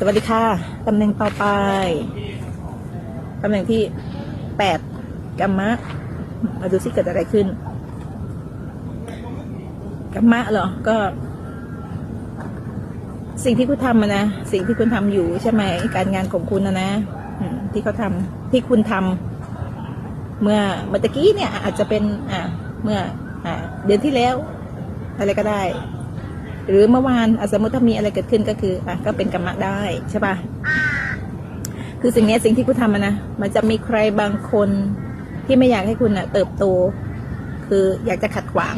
สวัสดีค่ะ ตำแหน่งต่อไป ตำแหน่งที่แปดกัมมะ มาดูสิเกิดอะไรขึ้น กัมมะเหรอ ก็ สิ่งที่คุณทำนะ สิ่งที่คุณทำอยู่ใช่ไหม การงานของคุณนะนะที่เขาทำที่คุณทำเมื่อเมื่อกี้เนี่ย อาจจะเป็น อ่า เมื่อ อ่า เดือนที่แล้ว อะไรก็ได้ หรือเมื่อวานสมมติถ้ามีอะไรเกิดขึ้นก็คืออะก็เป็นกรรมะได้ใช่ปะคือสิ่งนี้สิ่งที่คุณทำนะมันจะมีใครบางคนที่ไม่อยากให้คุณอะเติบโต คืออยากจะขัดขวาง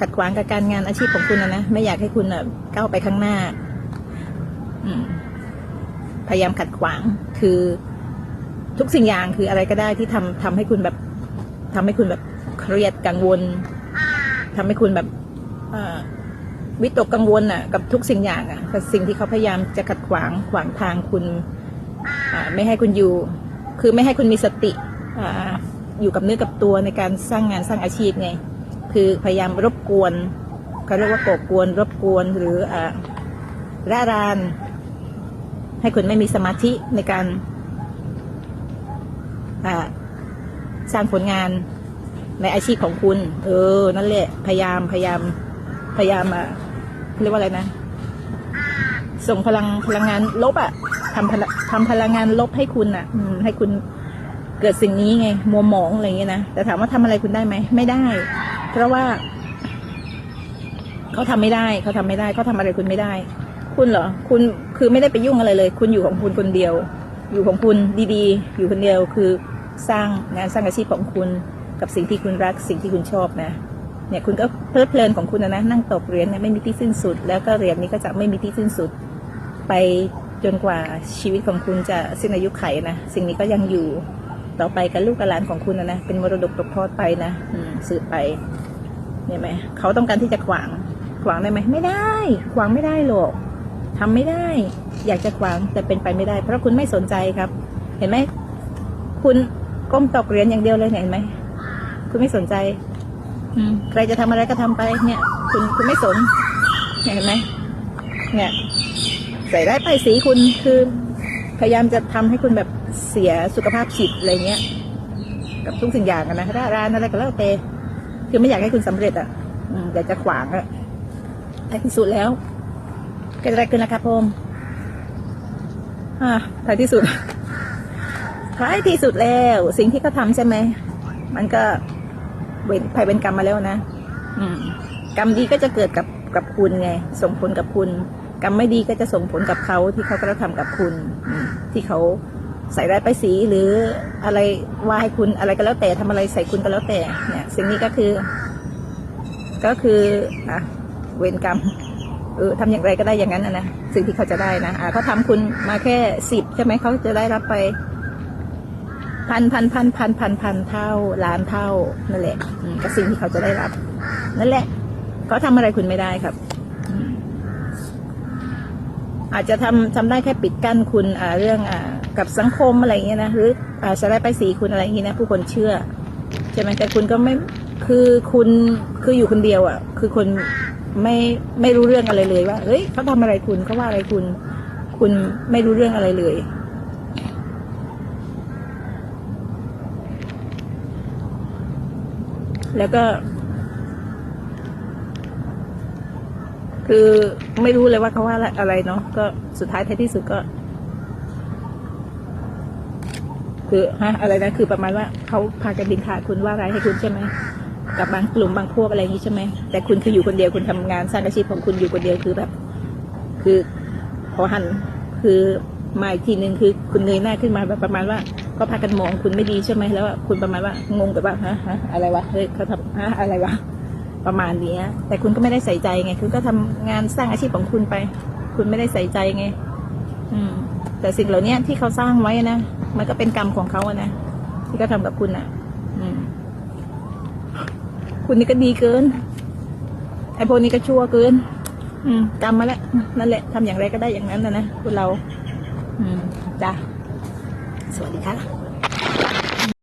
ขัดขวางกับการงานอาชีพของคุณนะนะไม่อยากให้คุณอะก้าวไปข้างหน้าพยายามขัดขวาง คือทุกสิ่งอย่างคืออะไรก็ได้ที่ทำทำให้คุณแบบทำให้คุณแบบเครียดกังวลทำให้คุณแบบ เวิตกกังวลอะกับทุกสิ่งอย่างอะกับสิ่งที่เขาพยายามจะขัดขวางขวางทางคุณไม่ให้คุณอยู่ คือไม่ให้คุณมีสติออยู่กับเนื้อกับตัวในการสร้างงานสร้างอาชีพไง คือพยายามรบกวนเขาเรียกว่าก่อกวน รบกวนหรือร่าราน ให้คุณไม่มีสมาธิในการสร้างผลงานในอาชีพของคุณ เออ นั่นแหละ พยายาม พยายาม พยายามอะ เรียกว่าอะไรนะ ส่งพลังพลังงานลบอะทำพลังทำพลังงานลบให้คุณอะอืมให้คุณเกิดสิ่งนี้ไง มัวหมองอะไรอย่างเงี้ยนะแต่ถามว่าทำอะไรคุณได้ไหมไม่ได้ เพราะว่าเขาทำไม่ได้เขาทำไม่ได้เขาทำอะไรคุณไม่ได้ คุณเหรอคุณคือไม่ได้ไปยุ่งอะไรเลย คุณอยู่ของคุณคนเดียว อยู่ของคุณดีๆ อยู่คนเดียวคือสร้างงานสร้างอาชีพของคุณกับสิ่งที่คุณรักสิ่งที่คุณชอบนะ เนี่ยคุณก็เพลิดเพลินของคุณนะนั่งตกเหรียญเนี่ยไม่มีที่สิ้นสุด แล้วก็เหรียญนี้ก็จะไม่มีที่สิ้นสุด ไปจนกว่าชีวิตของคุณจะสิ้นอายุไขนะสิ่งนี้ก็ยังอยู่ต่อไปกับลูกกับหลานของคุณนะนะเป็นมรดกตกทอดไปนะสืบไปเนี่ยไหมเขาต้องการที่จะขวางขวางได้ไหมไม่ได้ ขวางไม่ได้หรอกทำไม่ได้ อยากจะขวางแต่เป็นไปไม่ได้ เพราะคุณไม่สนใจครับ เห็นไหมคุณก้มตกเหรียญอย่างเดียวเลยเห็นไหมคุณไม่สนใจ ใครจะทำอะไรก็ทำไป เนี่ย คุณคุณไม่สนเห็นไหมเนี่ยใส่ได้ายป้ายสีคุณคือพยายามจะทำให้คุณแบบเสียสุขภาพจิตอะไรเงี้ย กับทุกสิ่งอย่างอะนะร้านร้านอะไรก็แล้วแต่คือไม่อยากให้คุณสำเร็จอะอยากจะขวางอะท้ายที่สุดแล้วเกิดอะไรขึ้นนะครับพมอ่าท้ายที่สุดท้ายที่สุดแล้ว สิ่งที่เขาทำใช่ไหมมันก็ เวรภัยเป็นกรรมมาแล้วนะ อืม กรรมดีก็จะเกิดกับกับคุณไง ส่งผลกับคุณ กรรมไม่ดีก็จะส่งผลกับเขาที่เขากระทำกับคุณที่เขาใส่ร้ายไปสีหรืออะไรว่าให้คุณอะไรก็แล้วแต่ทำอะไรใส่คุณก็แล้วแต่ เนี่ย สิ่งนี้ก็คือ ก็คืออะเวรกรรมเออทำอย่างไรก็ได้อย่างนั้นนะนะสิ่งที่เขาจะได้นะอ่าเขาทำคุณมาแค่สิบใช่ไหมเขาจะได้รับไป พันพันพันพันพันพันเท่าล้านเท่านั่นแหละก็สิ่งที่เขาจะได้รับ นั่นแหละเขาทำอะไรคุณไม่ได้ครับ อาจจะทำทำได้แค่ปิดกั้นคุณเรื่องอกับสังคมอะไรอย่างเงี้ยนะหรืออาจจะได้ไปสีคุณอะไรอย่างเงี้ยนะผู้คนเชื่อใช่ไหมแต่คุณก็ไม่คือคุณคืออยู่คนเดียวอะ คือคนไม่ไม่รู้เรื่องอะไรเลยว่าเฮ้ยเขาทำอะไรคุณเขาว่าอะไรคุณ คุณไม่รู้เรื่องอะไรเลย แล้วก็ คือไม่รู้เลยว่าเขาว่าอะไรเนาะก็สุดท้ายท้ายที่สุดก็ คือฮะอะไรนะคือประมาณว่าเขาพากันดินทาคุณว่าอะไรายให้คุณใช่ไหมกับบางกลุ่มบางพวกอะไรอย่างนี้ใช่ไหมแต่คุณคืออยู่คนเดียวคุณทำงานสร้างอาชีพของคุณอยู่คนเดียวคือแบบ คือพอหันคือมาอีกทีหนึ่งคือคุณเงยหน้าขึ้นมาแบบประมาณว่า ก็พากันมองคุณไม่ดีใช่ไหมแล้วคุณประมาณว่างงแบบว่าฮะฮะอะไรวะเฮ้ยเขาทำฮะอะไรวะประมาณนี้แต่คุณก็ไม่ได้ใส่ใจไง คุณก็ทำงานสร้างอาชีพของคุณไป คุณไม่ได้ใส่ใจไง อืม แต่สิ่งเหล่านี้ที่เขาสร้างไว้นะมันก็เป็นกรรมของเขาอะนะที่เขาทำกับคุณอะอืม คุณนี่ก็ดีเกินไอ้พวกนี้ก็ชั่วเกิน อืมกรรมมาแล้วนั่นแหละทำอย่างไรก็ได้อย่างนั้นนะนะคุณเรา อืมจ้ะ สวัสดีค่ะ